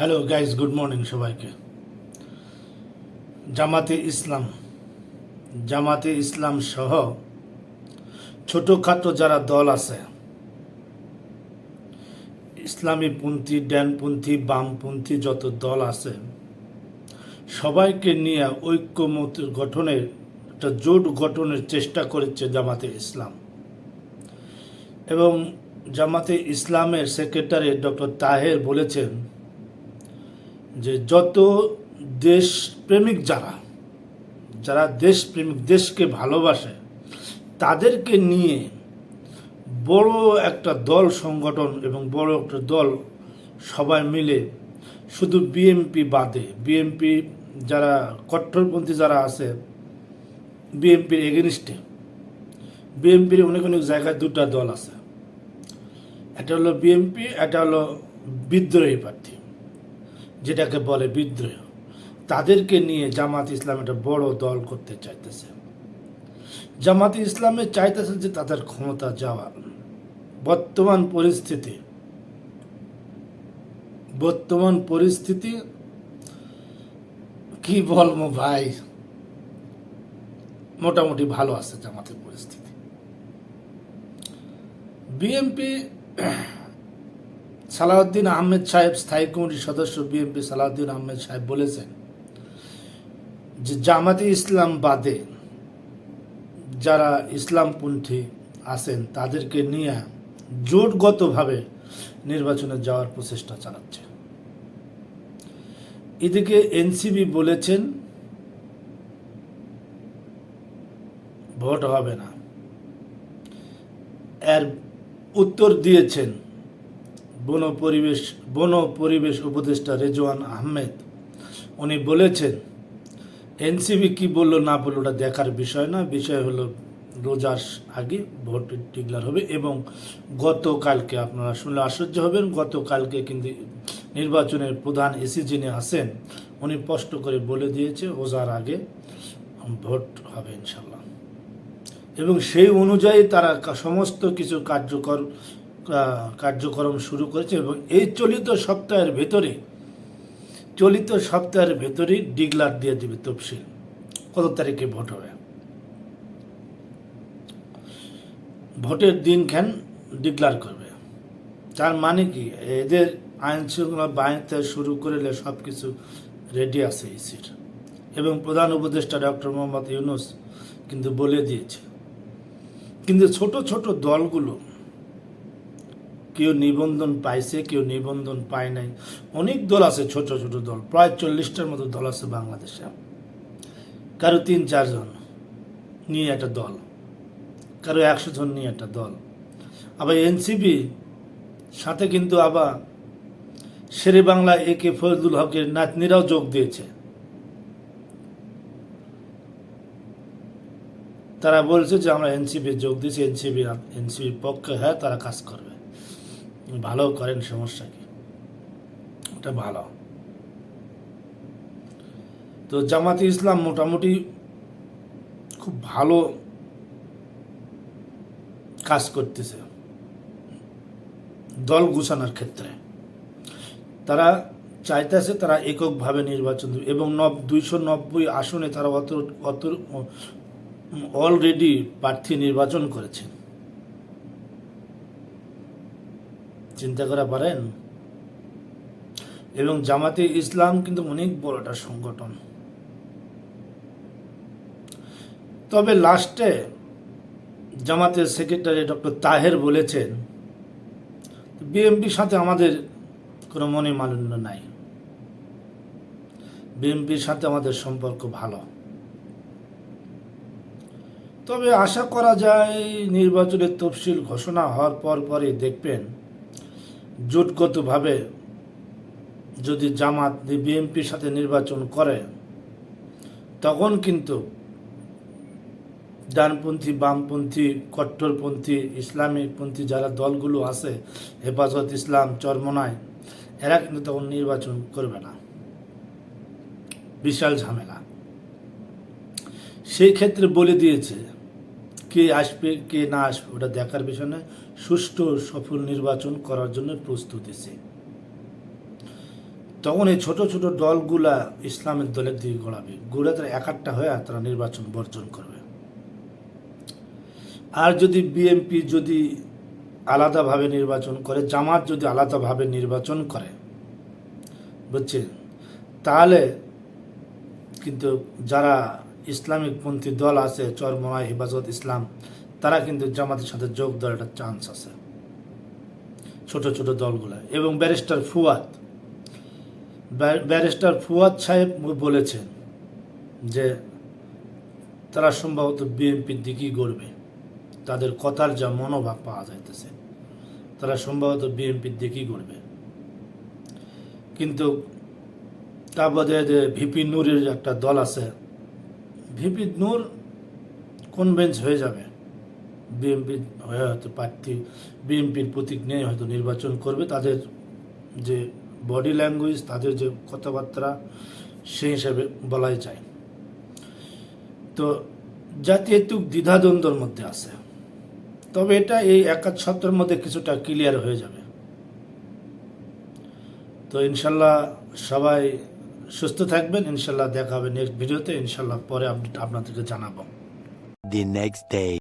Hello guys good morning সবাইকে। জামাতে ইসলাম। জামাতে ইসলাম সহ ছোটোখাটো যারা দল আছে, ইসলামী পন্থী ড্যানপন্থী বামপন্থী যত দল আছে, সবাইকে নিয়ে ঐক্যমত গঠনের, একটা জোট গঠনের চেষ্টা করেছে জামাতে ইসলাম। এবং জামাতে ইসলামের সেক্রেটারি ডক্টর তাহের বলেছেন যে যত দেশপ্রেমিক যারা যারা দেশপ্রেমিক দেশকে ভালোবাসে, তাদেরকে নিয়ে বড় একটা দল সংগঠন এবং বড় একটা দল সবাই মিলে শুধু বিএমপি বাদে বিএমপি যারা কট্টরপন্থী যারা আছে বিএমপির এগেনিস্টে বিএমপির অনেক অনেক জায়গায় দুটা দল আছে। এটা হলো বিএমপি এটা হলো বিদ্রোহী প্রার্থী। যেটাকে বলে বিদ্রোহ, তাদেরকে নিয়ে জামাত ইসলাম একটা বড় দল করতে চাইতেছে। জামাত ইসলামে চাইতেছে যে তাদের ক্ষমতা যাওয়া বর্তমান পরিস্থিতি বর্তমান পরিস্থিতি কি বলব ভাই? মোটামুটি ভালো আছে জামাতের পরিস্থিতি। বিএমপি সালাউদ্দিন আহমেদ সাহেব স্থায়ী কমিটির সদস্য বিএনপি সালাউদ্দিন আহমেদ সাহেব বলেছেন যে জামাতে ইসলাম বাদে যারা ইসলামপন্থী আছেন, তাদেরকে নিয়ে জোটগতভাবে নির্বাচনে যাওয়ার প্রচেষ্টা চালাচ্ছে। এদিকে এনসিবি বলেছেন, ভোট হবে না। এর উত্তর দিয়েছেন বন পরিবেশ বন পরিবেশ উপদেষ্টা রেজওয়ান আহমেদ, উনি বলেছেন এনসিবি কি বলল না বলল ওটা দেখার বিষয় না, বিষয় হলো রোজার আগে ভোট ডিক্লার হবে এবং গতকালকে আপনারা শুনলে আশ্চর্য হবেন, গতকালকে কিন্তু নির্বাচনের প্রধান এসি যিনি আছেন, উনি স্পষ্ট করে বলে দিয়েছে রোজার আগে ভোট হবে ইনশাল্লাহ এবং সেই অনুযায়ী তারা সমস্ত কিছু কার্যকর কার্যক্রম শুরু করেছে এবং এই চলিত সপ্তাহের ভেতরে, চলিত সপ্তাহের ভেতরেই ডিগলার দিয়ে দেবে তফসিল। কত তারিখে ভোট হবে? ভোটের দিন খান ডিক্লার করবে। তার মানে কি? এদের আইন শৃঙ্খলা বাহিনী থেকে শুরু করলে সব কিছু রেডি আছে ইসির। এবং প্রধান উপদেষ্টা ডক্টর মোহাম্মদ ইউনুস কিন্তু বলে দিয়েছে। কিন্তু ছোট ছোট দলগুলো কেউ নিবন্ধন পাইছে, কেউ নিবন্ধন পায় নাই। অনেক দল আছে, ছোট ছোট দল। প্রায় চল্লিশটার মতো দল আছে বাংলাদেশে। কারও তিন, চারজন নিয়ে একটা দল। কারও একশো জন নিয়ে একটা দল। আবার এনসিপি সাথে কিন্তু আবার শেরে বাংলা এ কে ফজলুল হকের নাতনিরাও যোগ দিয়েছে। তারা বলছে যে আমরা এনসিপি যোগ দিয়েছি এনসিপি এনসিপির পক্ষে হ্যাঁ তারা কাজ করবে। ভালো করেন সমস্যা কি ওটা ভালো। তো জামাতে ইসলাম মোটামুটি খুব ভালো কাজ করতেছে দল গুছানোর ক্ষেত্রে। তারা চাইতেছে তারা এককভাবে নির্বাচন এবং নব দুইশো নব্বই আসনে তারা অত অত অলরেডি প্রার্থী নির্বাচন করেছেন। চিন্তা করা পারেন? এবং জামাতে ইসলাম কিন্তু অনেক বড় একটা সংগঠন। তবে লাস্টে জামাতের সেক্রেটারি ডক্টর তাহের বলেছেন বিএমপির সাথে আমাদের কোনো মনে মালিন্য নাই। বিএমপির সাথে আমাদের সম্পর্ক ভালো। তবে আশা করা যায়, নির্বাচনের তফসিল ঘোষণা হওয়ার পর পরে দেখবেন জোটগতভাবে যদি জামাত বিএনপির সাথে নির্বাচন করে, তখন কিন্তু ডানপন্থী, বামপন্থী, কট্টরপন্থী ইসলামীপন্থী যারা দলগুলো আছে, হেফাজত ইসলাম, চরমনায়, এরা কিন্তু তখন নির্বাচন করবে না। বিশাল ঝামেলা। সেই ক্ষেত্রে বলে দিয়েছে কে আসবে, কে না আসবে, ওটা দেখার বিষয় সুষ্ঠু, সফল নির্বাচন করার জন্য প্রস্তুত তখন এই ছোট ছোট দলগুলা ইসলামের দলের দিকে গড়াবে ঘুরে তারা একাট্টা হয়ে তারা নির্বাচন বর্জন করবে। আর যদি বিএনপি যদি আলাদাভাবে নির্বাচন করে, জামাত যদি আলাদাভাবে নির্বাচন করে, বুঝছেন? তাহলে কিন্তু যারা ইসলামিক পন্থী দল আছে, চরমনায় হেফাজত ইসলাম, তারা কিন্তু জামাতের সাথে যোগ দেওয়ার একটা চান্স আছে। ছোট ছোট দলগুলো। এবং ব্যারিস্টার ফুয়াদ ব্যারিস্টার ফুয়াদ সাহেব বলেছেন যে, তারা সম্ভবত বিএনপির দিকেই গড়বে। তাদের কথার যা মনোভাব পাওয়া যাইতেছে, তারা সম্ভবত বিএনপির দিকেই গড়বে। কিন্তু তারপরে যে ভিপি নুরের একটা দল আছে ভিপি নূর কনভেন্স হয়ে যাবে? বিএনপি হয়ে হয়তো প্রার্থী, বিএনপির প্রতীক নিয়ে হয়তো নির্বাচন করবে। তাদের যে বডি ল্যাঙ্গুয়েজ, তাদের যে কথাবার্তা সেই হিসাবে বলাই যায়। তো জাতি একটু দ্বিধাদ্বন্দ্বর মধ্যে আছে। তবে এটা এই এক আধ সপ্তাহের মধ্যে কিছুটা ক্লিয়ার হয়ে যাবে। তো ইনশাল্লাহ সবাই সুস্থ থাকবেন। ইনশাল্লাহ দেখা হবে নেক্সট ভিডিওতে ইনশাল্লাহ পরে আপডেট আপনাদেরকে জানাব। The next day.